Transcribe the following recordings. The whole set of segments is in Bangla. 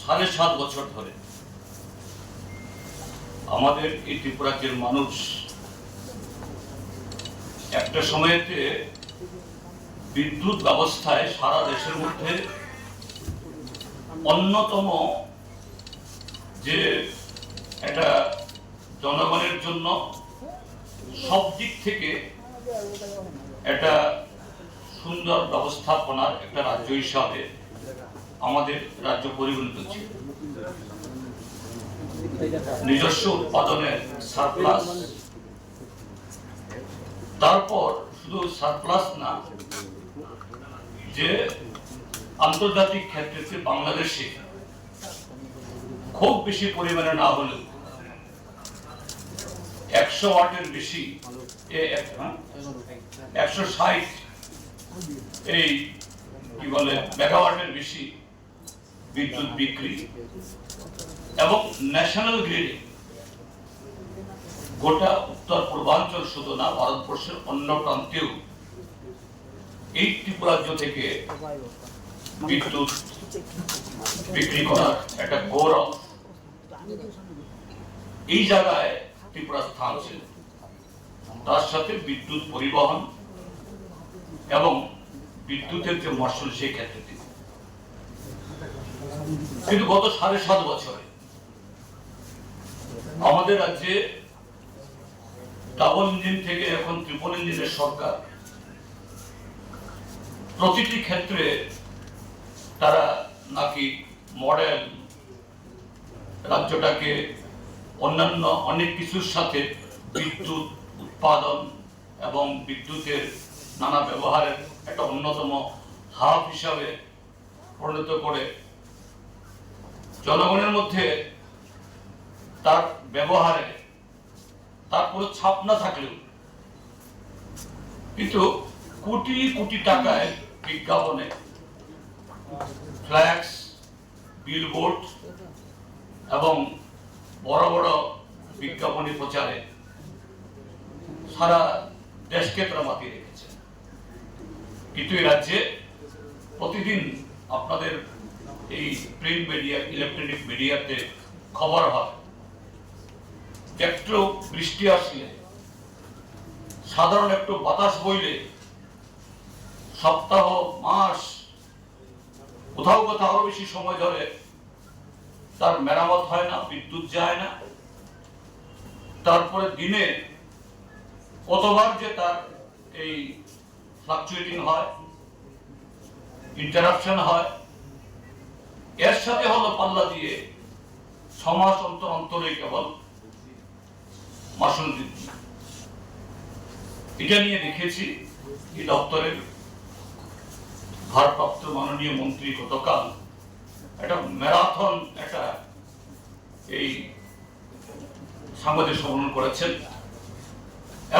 সাড়ে সাত বছর ধরে আমাদের এই ত্রিপুরাজ্যের মানুষ একটা সময়তে বিদ্যুৎ ব্যবস্থায় সারা দেশের মধ্যে অন্যতম যে একটা জনগণের জন্য সব দিক থেকে একটা সুন্দর ব্যবস্থাপনার একটা রাজ্য হিসাবে আমাদের রাজ্য পরিগণিত ছিল নিজস্ব উৎপাদনের সারপ্লাস তারপর শুধু সারপ্লাস না, যে আন্তর্জাতিক ক্ষেত্রে বাংলাদেশে খুব বেশি পরিমাণে না হলেও একশো ওয়াটের বেশি হ্যাঁ? একশো ষাট এই কি বলে, মেগাওয়াটের বেশি বিদ্যুৎ বিক্রি এবং ন্যাশনাল গ্রিডে গোটা উত্তর পূর্বাঞ্চল শুধু না, ভারতবর্ষের অন্য প্রান্তেও এই ত্রিপুরাজ্য থেকে বিদ্যুৎ বিক্রি করার একটা গৌরব এই জায়গায় ত্রিপুরা স্থান ছিল তার সাথে বিদ্যুৎ পরিবহন এবং বিদ্যুতের যে মশল সেই ক্ষেত্রে। কিন্তু গত সাড়ে সাত বছরে আমাদের রাজ্যে ডাবল ইঞ্জিন থেকে এখন ট্রিপল ইঞ্জিনের সরকার প্রতিটি ক্ষেত্রে তারা নাকি মডেল রাজ্যটাকে অন্যান্য অনেক কিছুর সাথে বিদ্যুৎ, উৎপাদন এবং বিদ্যুতের নানা ব্যবহারের একটা অন্যতম হাব হিসাবে পরিণত করে জনগণের মধ্যে তার ব্যবহারে তার কোনো ছাপ না থাকলেও কিন্তু কোটি কোটি টাকায় বিজ্ঞাপনে ফ্ল্যাক্স বিলবোর্ড এবং বড় বড় বিজ্ঞাপনী প্রচারে সারা দেশকে তারা মাতিয়ে রেখেছে। কিন্তু এই রাজ্যে প্রতিদিন আপনাদের এই প্রিন্ট মিডিয়া ইলেকট্রনিক মিডিয়াতে খবর হয়। একটু বৃষ্টি আসলে, সাধারণ একটু বাতাস বইলে, সপ্তাহ, মাস, কোথাও কোথাও আরও বেশি সময় ধরে তার মেরামত হয় না, বিদ্যুৎ যায় না। তারপরে দিনে কতবার যে তার এই ফ্লাকচুয়েটিং হয় ইন্টারাপশন হয় এর সাথে হলো পাল্লা দিয়ে সমাজ অন্তর অন্তরে কেবল মাসুল এটা নিয়ে দেখেছি এই দপ্তরের ভারপ্রাপ্ত মাননীয় মন্ত্রী গতকাল একটা ম্যারাথন, একটা এই সাংবাদিক সম্মেলন করেছেন।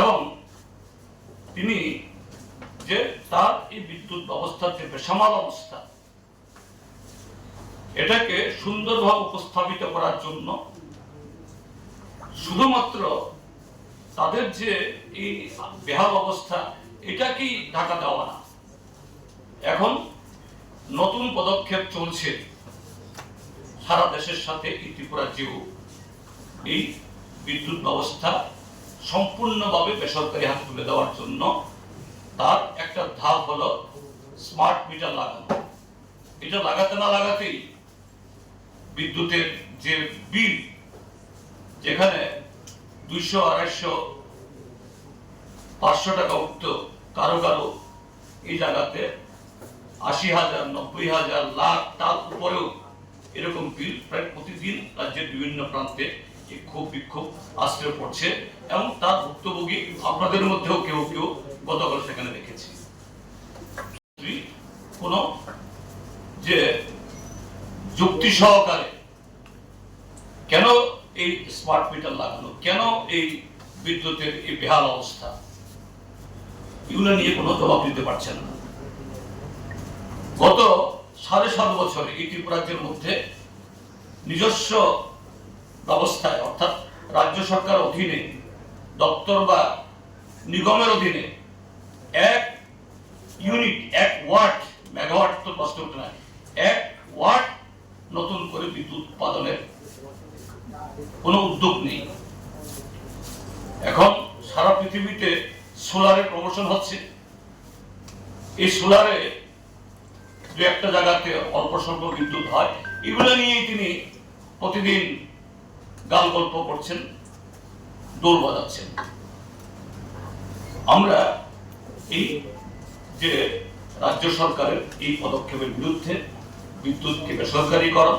এবং তিনি যে তার এই বিদ্যুৎ ব্যবস্থার যে বেসামাল অবস্থা এটাকে সুন্দরভাবে উপস্থাপিত করার জন্য শুধুমাত্র তাদের যে এই বেহাল অবস্থা এটাকেই ঢাকা দেওয়া না? এখন নতুন পদক্ষেপ চলছে সারা দেশের সাথে এই ত্রিপুরাজ্যেও এই বিদ্যুৎ ব্যবস্থা সম্পূর্ণভাবে বেসরকারি হাতে তুলে দেওয়ার জন্য তার একটা ধাপ হলো স্মার্ট মিটার লাগানো। এটা লাগাতে না লাগাতেই বিদ্যুতের যে বিল, যেখানে দুইশো, আড়াইশো, পাঁচশো টাকা উঠত, কারও কারও এই জায়গাতে আশি হাজার, নব্বই হাজার, লাখ তার উপরেও এরকম বিল প্রায় প্রতিদিন রাজ্যের বিভিন্ন প্রান্তে ক্ষোভ বিক্ষোভ আশ্রয় পড়ছে এবং তার ভুক্তভোগী আপনাদের মধ্যেও কেউ কেউ গতকাল সেখানে দেখেছি। কোন যে যুক্তি সহকারে। কেন এই স্মার্ট মিটার লাগানো কেন এই বিদ্যুতের এই বেহাল অবস্থা? এগুলো নিয়ে কোনো জবাব দিতে পারছেন না। গত সাড়ে সাত বছরে এই ত্রিপুরাজ্যের মধ্যে নিজস্ব ব্যবস্থায়, অর্থাৎ রাজ্য সরকার অধীনে, দপ্তর বা নিগমের অধীনে এক ইউনিট এক ওয়াট মেগাওয়াট তো প্রশ্ন ওঠে না এক ওয়াট নতুন করে বিদ্যুৎ উৎপাদনের কোনো উদ্যোগ নেই। এখন সারা পৃথিবীতে সোলারের প্রমোশন হচ্ছে। এই সোলারে দু একটা জায়গাতে অল্প স্বল্প বিদ্যুৎ হয়। এগুলো নিয়েই তিনি প্রতিদিন গান গল্প করছেন, দোল বাজাচ্ছেন। আমরা এই যে রাজ্য সরকারের এই পদক্ষেপের বিরুদ্ধে বিদ্যুৎকে বেসরকারীকরণ,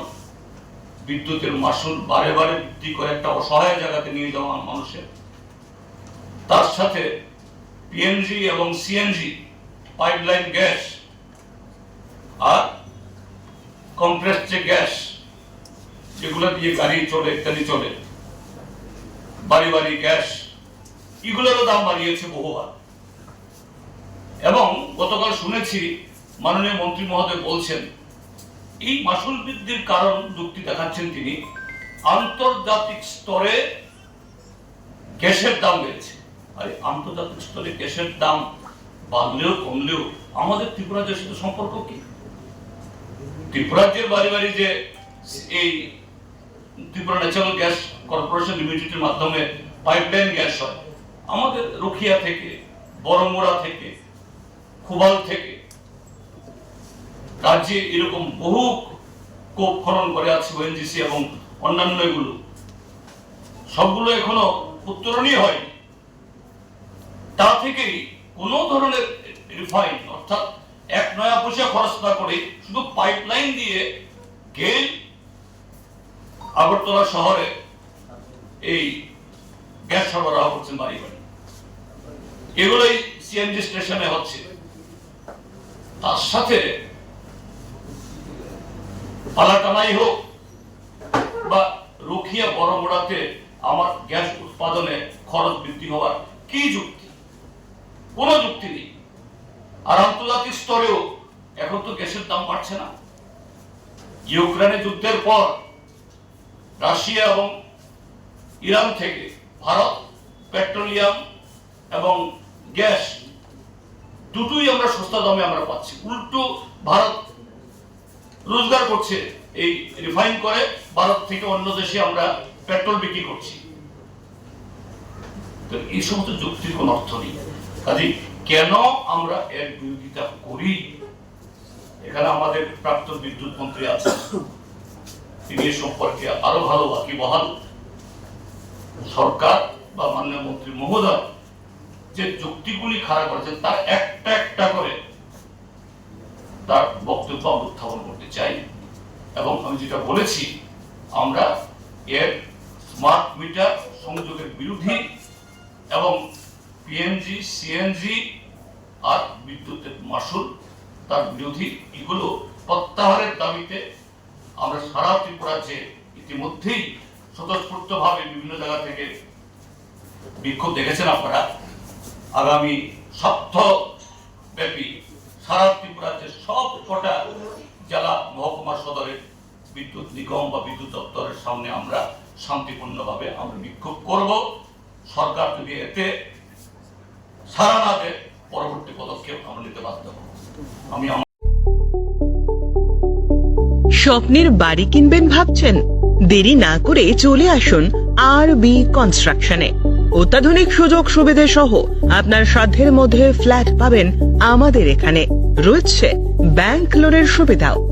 বিদ্যুতের মাসুল বারে বারে বৃদ্ধি করে একটা অসহায় জায়গাতে নিয়ে যাওয়া মানুষের। তার সাথে পিএনজি এবং সিএনজি পাইপলাইন গ্যাস আর কম্প্রেস যে গ্যাস যেগুলো দিয়ে গাড়ি চলে, ইত্যাদি চলে, বাড়ি বাড়ি গ্যাস এগুলোরও দাম বাড়িয়েছে বহুবার। এবং গতকাল শুনেছি মাননীয় মন্ত্রী মহোদয় বলছেন এই মাসুল বৃদ্ধির কারণ যুক্তি দেখাচ্ছেন তিনি। আন্তর্জাতিক স্তরে গ্যাসের দাম বেড়েছে। আরে, আন্তর্জাতিক স্তরে গ্যাসের দাম বাড়লেও, কমলেও আমাদের ত্রিপুরা রাজ্যের সাথে সম্পর্ক কি? ত্রিপুরাজ্যের বাড়ি বাড়ি যে এই ত্রিপুরা ন্যাচারাল গ্যাস কর্পোরেশন লিমিটেডের মাধ্যমে পাইপলাইন গ্যাস হয়, আমাদের রুখিয়া থেকে বড়মুড়া থেকে, খুবাল থেকে রাজ্যে এরকম বহু কোপ খনন করে আছে ওএনজিসি এবং অন্যান্য এগুলো। সবগুলো এখনও উত্তরণই হয়নি। তা থেকেই কোনো ধরনের রিফাইন অর্থাৎ এক নয়া পয়সা খরচ না করে শুধু পাইপলাইন দিয়ে গেল আগরতলা শহরে এই গ্যাস সরবরাহ করছেন বাড়ি বাড়ি এগুলোই সিএনজি স্টেশনে হচ্ছে। তার সাথে পালাটানাই হোক বা রুখিয়া বড় মোড়াতে আমার গ্যাস উৎপাদনে খরচ বৃদ্ধি হওয়ার কি যুক্তি? কোনো যুক্তি নেই। আর আন্তর্জাতিক স্তরেও এখন তো গ্যাসের দাম বাড়ছে না। ইউক্রেনে যুদ্ধের পর রাশিয়া এবং ইরান থেকে ভারত পেট্রোলিয়াম এবং গ্যাস দুটোই আমরা সস্তা দামে আমরা পাচ্ছি। উল্টো ভারত রোজগার করছে, এই রিফাইন করে ভারত থেকে অন্য দেশে আমরা পেট্রোল বিক্রি করছি। এই সমস্ত যুক্তির কোন অর্থ নেই। কাজে কেন আমরা এর বিরোধিতা করি? এখানে আমাদের প্রাক্তন বিদ্যুৎ মন্ত্রী আছেন। তিনি এ সম্পর্কে আরও ভালো বাকি বহাল। সরকার বা মাননীয় মন্ত্রী মহোদয় যে যুক্তিগুলি খাড়া করেছেন, তার একটা একটা করে তার বক্তব্য উত্থাপন চাই। এবং আমি যেটা বলেছি, আমরা এর স্মার্ট মিটার সংযোগের বিরোধী এবং পিএনজি সিএনজি আর বিদ্যুতের মাসুল তার বিরোধী এগুলো প্রত্যাহারের দাবিতে আমরা সারা ত্রিপুরা যে ইতিমধ্যেই স্বতঃস্ফূর্তভাবে বিভিন্ন জায়গা থেকে বিক্ষোভ দেখেছেন আপনারা, আগামী সপ্তাহ ব্যাপী সারা ত্রিপুরা যে সব কটা জেলা সদরের বিদ্যুৎ নিগম বা বিদ্যুৎ দপ্তরের সামনে আমরা শান্তিপূর্ণভাবে আমরা বিক্ষোভ করব। সরকার যদি এতে সারা না দেয়, পরবর্তী পদক্ষেপ আমরা নিতে বাধ্য হব। আমি স্বপ্নের বাড়ি কিনবেন ভাবছেন? দেরি না করে চলে আসুন আর বি কনস্ট্রাকশনে অত্যাধুনিক সুযোগ সুবিধে সহ আপনার সাধ্যের মধ্যে ফ্ল্যাট পাবেন আমাদের এখানে। রয়েছে ব্যাংক লোনের সুবিধাও।